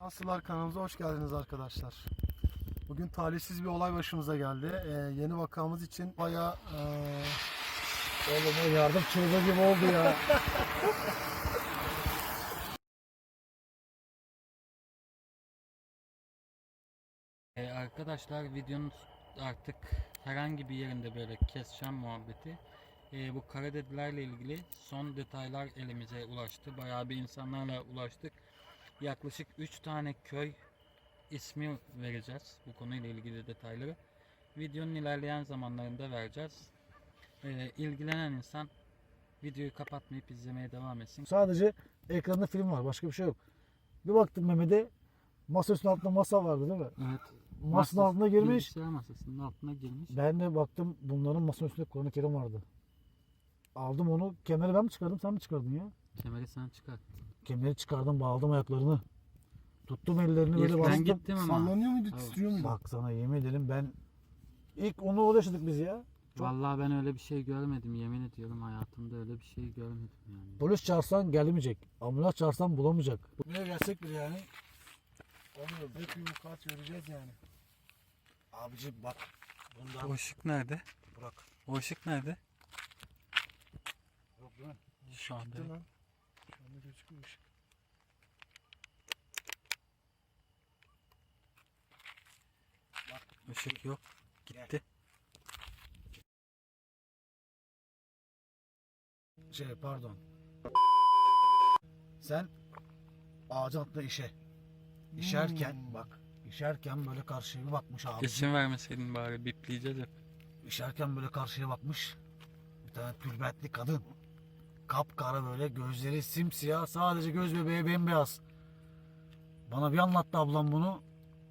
Aslılar kanalımıza hoş geldiniz arkadaşlar. Bugün talihsiz bir olay başımıza geldi. Ee, yeni vakamız için bayağı ee, Oğlum o yardım çılgın gibi oldu ya. Ee, arkadaşlar videonun artık herhangi bir yerinde böyle keseceğim muhabbeti. Ee, bu kara dedilerle ilgili son detaylar elimize ulaştı. Bayağı bir insanlarla ulaştık. Yaklaşık 3 tane köy ismi vereceğiz bu konuyla ilgili detayları. Videonun ilerleyen zamanlarında vereceğiz. Ee, ilgilenen insan videoyu kapatmayıp izlemeye devam etsin. Sadece ekranda film var. Başka bir şey yok. Bir baktım Mehmet'e masa üstünün altında masa vardı değil mi? Evet. Masanın altına girmiş. Bilgisayar masasının altına girmiş. Ben de baktım bunların masanın üstünde Kur'an-ı Kerim vardı. Aldım onu. Kemeri ben mi çıkardım sen mi çıkardın ya? Kemeri sen çıkart. Kemeri çıkardım bağladım ayaklarını. Tuttum ellerini İlk böyle ben bastım. gittim ama. sallanıyor muydu, Evet. titriyor muydu? Bak sana yemin ederim ben ilk onu orada yaşadık biz ya. Çok- Vallahi ben öyle bir şey görmedim yemin ediyorum hayatımda öyle bir şey görmedim yani. Polis çağırsan gelmeyecek. Ambulans çağırsan bulamayacak. Ne gelsek bir yani. Oluyor. Büyük bir vukuat göreceğiz yani. Abici bak bundan O ışık nerede? bırak. O ışık nerede? Yok değil mi? Şu anda. Değil mi? Şu anda gözüküyor ışık. Işık yok. Gitti. Şey pardon. Sen ağacın altında işe. İşerken Hmm. bak. işerken böyle karşıya bir bakmış abi. İsim vermeseydin bari bipleyeceğiz hep. İşerken böyle karşıya bakmış. Bir tane tülbentli kadın. Kapkara böyle gözleri simsiyah. Sadece göz bebeği bembeyaz. Bana bir anlattı ablam bunu.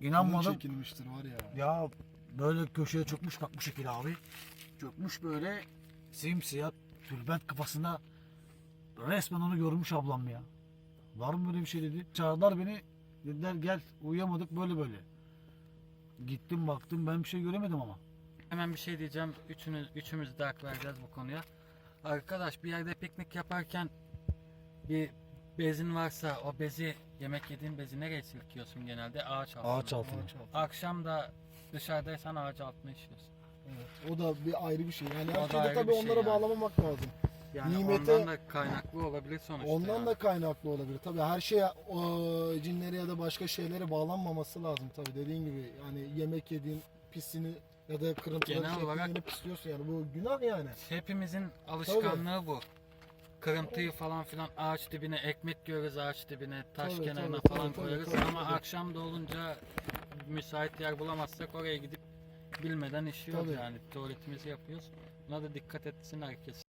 İnanmadım. çekilmiştir var ya. Ya böyle köşeye çökmüş bak bu şekil abi. Çökmüş böyle simsiyah tülbent kafasında resmen onu görmüş ablam ya. Var mı böyle bir şey dedi. Çağırdılar beni. Dediler gel uyuyamadık böyle böyle. Gittim baktım ben bir şey göremedim ama. Hemen bir şey diyeceğim. Üçünüz, üçümüz de hak vereceğiz bu konuya. Arkadaş bir yerde piknik yaparken bir bezin varsa o bezi yemek yediğin bezi nereye silkiyorsun genelde? Ağaç altına. Ağaç altına. Ağaç altı. Akşam da dışarıdaysan ağaç altına işiyorsun. Evet. O da bir ayrı bir şey. Yani O her şeyde tabii şey onlara yani. bağlamamak lazım. Yani Nimete- ondan da kaynaklı olabilir sonuçta. Ondan yani. da kaynaklı olabilir. Tabii her şey o, cinlere ya da başka şeylere bağlanmaması lazım tabii dediğin gibi. Yani yemek yediğin pisini ya da kırıntıları Genel şey olarak- olarak... pisliyorsun yani. Bu günah yani. Hepimizin alışkanlığı bu. Kırıntıyı falan filan ağaç dibine ekmek görürüz ağaç dibine taş Tabii, kenarına tabii, falan tabii, koyarız tabii, ama tabii. akşam da olunca müsait yer bulamazsak oraya gidip bilmeden işiyoruz Tabii. yani tuvaletimizi yapıyoruz. Buna da dikkat etsin herkes.